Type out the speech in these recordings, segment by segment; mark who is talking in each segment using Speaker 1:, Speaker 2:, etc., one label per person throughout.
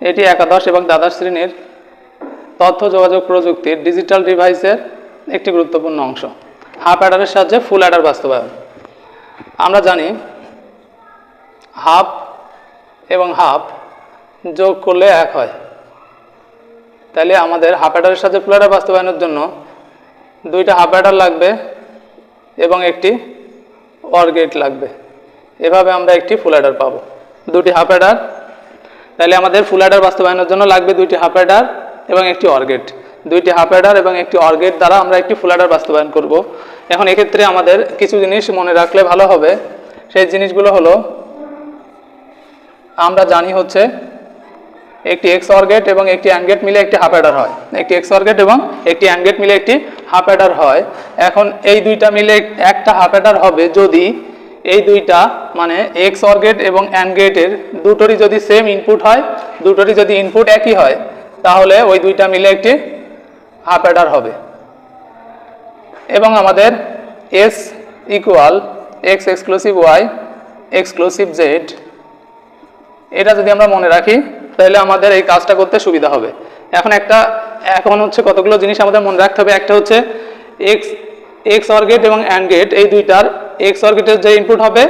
Speaker 1: এটি একাদশ এবং দ্বাদশ শ্রেণির তথ্য, যোগাযোগ প্রযুক্তির ডিজিটাল ডিভাইসের একটি গুরুত্বপূর্ণ অংশ। হাফ অ্যাডারের সাহায্যে ফুল অ্যাডার বাস্তবায়ন। আমরা জানি হাফ এবং হাফ যোগ করলে এক হয়। তাহলে আমাদের হাফ অ্যাডারের সাহায্যে ফুল অ্যাডার বাস্তবায়নের জন্য দুইটা হাফ অ্যাডার লাগবে এবং একটি অর গেট লাগবে। এভাবে আমরা একটি ফুল অ্যাডার পাবো। দুটি হাফ অ্যাডার তাহলে আমাদের ফুল অ্যাডার বাস্তবায়নের জন্য লাগবে দুইটি হাফ অ্যাডার এবং একটি অর গেট দুইটি হাফ অ্যাডার এবং একটি অর গেট দ্বারা আমরা একটি ফুল অ্যাডার বাস্তবায়ন করব। এখন এক্ষেত্রে আমাদের কিছু জিনিস মনে রাখলে ভালো হবে। সেই জিনিসগুলো হলো, আমরা জানি হচ্ছে একটি এক্স অর্গেট এবং একটি অ্যানগেট মিলে একটি হাফ অ্যাডার হয়। একটি এক্স অর্গেট এবং একটি অ্যানগেট মিলে একটি হাফ অ্যাডার হয়। এখন এই দুইটা মিলে একটা হাফ অ্যাডার হবে যদি এই দুইটা মানে এক্স অর্গেট এবং অ্যানগেটের দুটোরই যদি সেম ইনপুট হয়, দুটোরই যদি ইনপুট একই হয়, তাহলে ওই দুইটা মিলে একটি হাফ অ্যাডার হবে। এবং আমাদের S equal X exclusive Y exclusive Z এটা যদি আমরা মনে রাখি, তাহলে আমাদের এই কাজটা করতে সুবিধা হবে। এখন একটা, এখন হচ্ছে কতগুলো জিনিস আমাদের মনে রাখতে হবে, একটা হচ্ছে এক্স এক্স অর্গেট এবং অ্যান্ড গেট এই দুইটার এক্স অর্গেটের যে ইনপুট হবে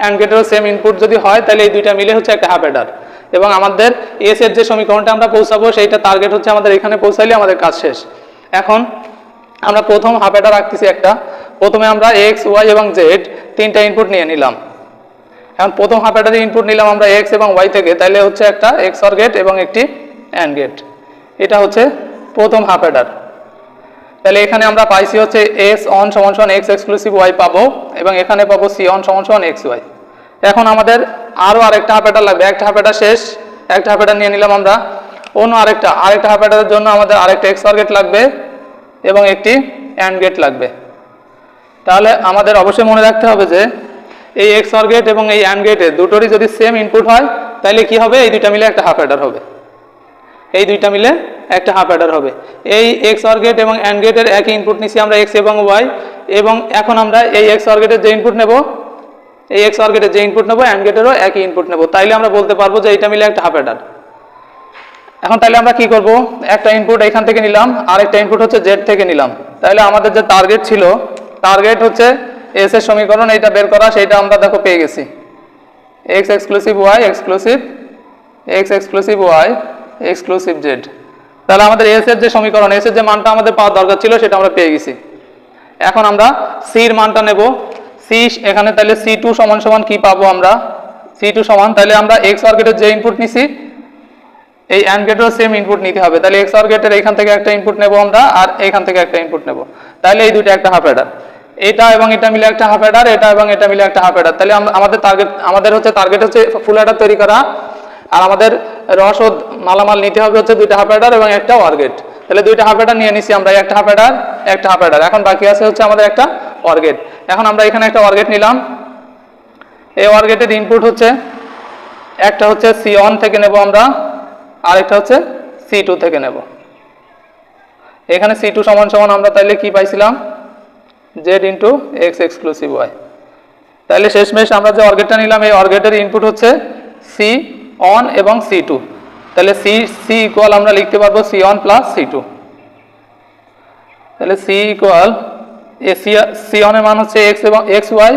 Speaker 1: অ্যান্ড গেটেরও সেম ইনপুট যদি হয়, তাহলে এই দুইটা মিলে হচ্ছে একটা হাফ অ্যাডার এবং আমাদের এস এর যে সমীকরণটা আমরা পৌঁছাবো, সেইটা টার্গেট হচ্ছে আমাদের এখানে পৌঁছাইলে আমাদের কাজ শেষ। এখন আমরা প্রথম হাফ অ্যাডার রাখতেছি একটা। প্রথমে আমরা এক্স ওয়াই এবং জেড তিনটা ইনপুট নিয়ে নিলাম। এখন প্রথম হাফ অ্যাডারের ইনপুট নিলাম আমরা এক্স এবং ওয়াই থেকে, তাহলে হচ্ছে একটা এক্স অর গেট এবং একটি অ্যান্ড গেট এটা হচ্ছে প্রথম হাফ অ্যাডার তাহলে এখানে আমরা পাইছি হচ্ছে এস অন সমান সমান এক্স এক্সক্লুসিভ ওয়াই পাবো, এবং এখানে পাবো সি অন সমান সমান এক্স ওয়াই এখন আমাদের আরও আরেকটা হাফ অ্যাডার লাগবে। একটা হাফ অ্যাডার শেষ, একটা হাফ অ্যাডার নিয়ে নিলাম আমরা। অন্য আরেকটা আরেকটা হাফ অ্যাডারের জন্য আমাদের আরেকটা এক্স গেট লাগবে, এবং একটি অ্যান্ড গেট লাগবে। তাহলে আমাদের অবশ্যই মনে রাখতে হবে যে, এই এক্স গেট এবং এই অ্যান্ড গেটের দুটোরই যদি সেম ইনপুট হয়, তাহলে কি হবে? এই দুইটা মিলে একটা হাফ অ্যাডার হবে। এই দুইটা মিলে একটা হাফ অ্যাডার হবে। এই এক্স অর গেট এবং অ্যান্ড গেটের একই ইনপুট নিচ্ছি আমরা এক্স এবং ওয়াই এবং এখন আমরা এই এক্স অর গেটের যে ইনপুট নেব, এই এক্স অর গেটের যে ইনপুট নেব অ্যান্ড গেটেরও একই ইনপুট নেব। তাইলে আমরা বলতে পারব যে এইটা মিলে একটা হাফ অ্যাডার এখন তাহলে আমরা কি করব? একটা ইনপুট এখান থেকে নিলাম আর একটা ইনপুট হচ্ছে জেড থেকে নিলাম। তাহলে আমাদের যে টার্গেট ছিল টার্গেট হচ্ছে এস এর সমীকরণ, এইটা বের করা, সেইটা আমরা দেখো পেয়ে গেছি। X exclusive Y exclusive X exclusive Y exclusive Z তাহলে আমাদের এস এর যে সমীকরণ এস এর যে মানটা আমাদের পাওয়ার দরকার ছিল, সেটা আমরা পেয়ে গেছি। এখন আমরা সির মানটা নেব। সি এখানে তাহলে সি টু সমান সমান কি পাবো আমরা? সি টু সমান, তাহলে আমরা এক্স অর্গেটের যে ইনপুট নিছি, এই অ্যান্ড গেটেরও সেম ইনপুট নিতে হবে। তাহলে এক্স অর গেটের এখান থেকে একটা ইনপুট নেব আমরা, আর এখান থেকে একটা ইনপুট নেব। তাহলে এই দুটো একটা হাফ অ্যাডার এটা এবং এটা মিলে একটা হাফ অ্যাডার এটা এবং এটা মিলে একটা হাফ অ্যাডার তাহলে আমাদের টার্গেট আমাদের হচ্ছে টার্গেট হচ্ছে ফুল অ্যাডার তৈরি করা, আর আমাদের রসদ মালামাল নিতে হবে হচ্ছে দুইটা হাফ অ্যাডার এবং একটা অর্গেট তাহলে দুইটা হাফ অ্যাডার নিয়ে নিছি আমরা, একটা হাফ অ্যাডার একটা হাফ অ্যাডার এখন বাকি আছে হচ্ছে আমাদের একটা অর্গেট এখন আমরা এখানে একটা অর্গেট নিলাম। এই অর্গেটের ইনপুট হচ্ছে, একটা হচ্ছে সি অন থেকে নেব আমরা আর একটা হচ্ছে সি টু থেকে নেব। এখানে সি টু সমান সমান আমরা তাইলে কি পাইছিলাম? Z into X exclusive Y তাহলে শেষমেশ আমরা যে অর্গেটটা নিলাম, এই অর্গেটের ইনপুট হচ্ছে সি অন এবং সি টু তাহলে সি সি ইকুয়াল আমরা লিখতে পারব C one plus C two তাহলে সি ইকুয়াল এ সি অনের মান হচ্ছে এক্স এবং এক্স ওয়াই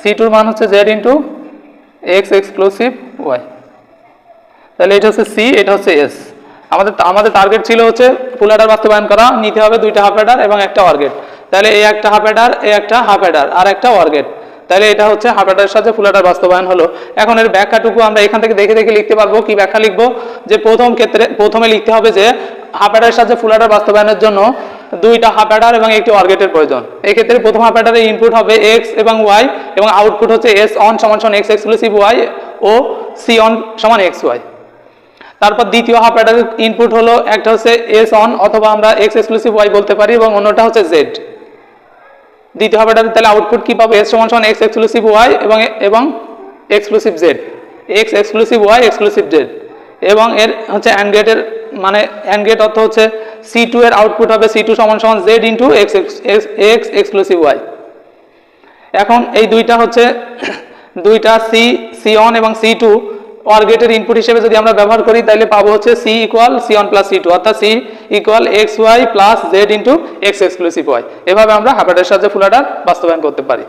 Speaker 1: সি টুর মান হচ্ছে Z into X exclusive Y তাহলে এটা হচ্ছে সি এটা হচ্ছে এস আমাদের আমাদের টার্গেট ছিল হচ্ছে ফুল অ্যাডার বাস্তবায়ন করা, নিতে হবে দুইটা হাফ অ্যাডার এবং একটা অর্গেট তাহলে এই একটা হাফ অ্যাডার এই একটা হাফ অ্যাডার আর একটা অর্গেট তাহলে এটা হচ্ছে হাফ অ্যাডারের সাথে ফুল অ্যাডার বাস্তবায়ন হলো। এখন এর ব্যাখ্যাটুকু আমরা এখান থেকে দেখে দেখে লিখতে পারব। কি ব্যাখ্যা লিখব? যে প্রথম ক্ষেত্রে, প্রথমে লিখতে হবে যে হাফ অ্যাডারের সাথে ফুল অ্যাডার বাস্তবায়নের জন্য দুইটা হাফ এবং একটি অর্গেটের প্রয়োজন। এই ক্ষেত্রে প্রথম হাফ ইনপুট হবে এক্স এবং ওয়াই এবং আউটপুট হচ্ছে এস অন সমান সমান এক্স এক্সক্লুসিভ ওয়াই ও সি অন সমান এক্স ওয়াই তারপর দ্বিতীয় হাফ ইনপুট হলো, একটা হচ্ছে এস অন অথবা আমরা এক্স এক্সক্লুসিভ ওয়াই বলতে পারি এবং অন্যটা হচ্ছে জেড দ্বিতীয় হাফ অ্যাডারের তাহলে আউটপুট কী পাবো? এস সমান সমান এক্স এক্সক্লুসিভ ওয়াই এবং এবং exclusive Z X exclusive Y exclusive Z এবং এর হচ্ছে অ্যান্ড গেটের মানে অ্যান্ড গেট অর্থ হচ্ছে সি টু এর আউটপুট হবে সি টু সমান সমান Z into X X exclusive Y এখন এই দুইটা হচ্ছে, দুইটা সি সি অন এবং সি টু অর গেটের ইনপুট হিসেবে যদি আমরা ব্যবহার করি তাহলে পাবো হচ্ছে C equal C one plus C two অর্থাৎ C equal X Y plus Z into X exclusive Y এভাবে আমরা হাফ সাহায্যে ফুল অর্ডার বাস্তবায়ন করতে পারি।